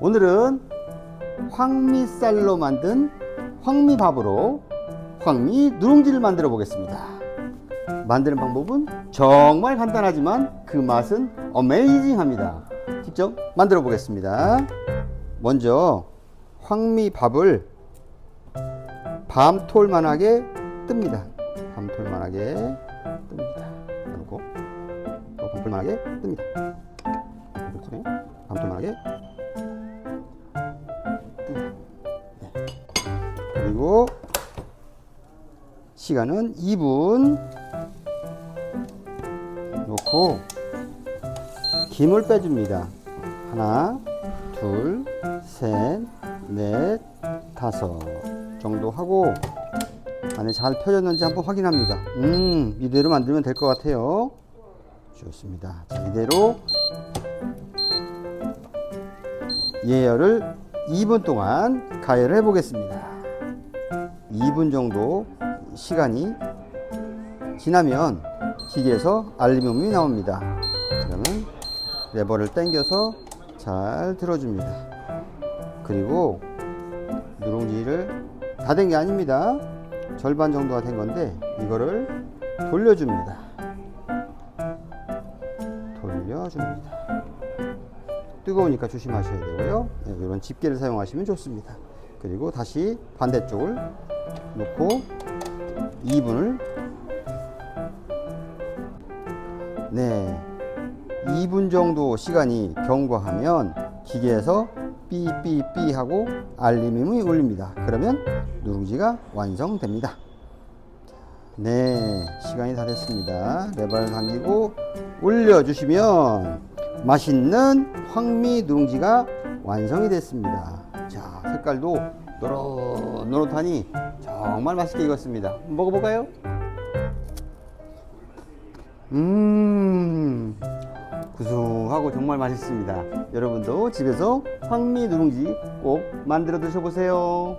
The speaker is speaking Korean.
오늘은 황미쌀로 만든 황미밥으로 황미 누룽지를 만들어 보겠습니다. 만드는 방법은 정말 간단하지만 그 맛은 어메이징합니다. 직접 만들어 보겠습니다. 먼저 황미밥을 밤톨만하게 뜹니다. 밤톨만하게 뜹니다. 그리고 또 밤톨만하게 뜹니다. 밤톨만하게 그리고 시간은 2분 놓고 김을 빼줍니다. 하나, 둘, 셋, 넷, 다섯 정도 하고 안에 잘 펴졌는지 한번 확인합니다. 음, 이대로 만들면 될 것 같아요. 좋습니다. 자, 이대로 예열을 2분 동안 가열을 해보겠습니다. 2분 정도 시간이 지나면 기계에서 알림음이 나옵니다. 그러면 레버를 당겨서 잘 들어줍니다. 그리고 누룽지를 다 된 게 아닙니다. 절반 정도가 된 건데 이거를 돌려줍니다. 돌려줍니다. 뜨거우니까 조심하셔야 되고요. 네, 이런 집게를 사용하시면 좋습니다. 그리고 다시 반대쪽을 놓고 2분을 네 2분 정도 시간이 경과하면 기계에서 삐삐삐 하고 알림음이 울립니다. 그러면 누룽지가 완성됩니다. 네, 시간이 다 됐습니다. 레버를 당기고 올려주시면 맛있는 황미 누룽지가 완성이 됐습니다. 자, 색깔도 노릇노릇하니 정말 맛있게 익었습니다. 먹어볼까요? 음, 구수하고 정말 맛있습니다. 여러분도 집에서 황미 누룽지 꼭 만들어 드셔보세요.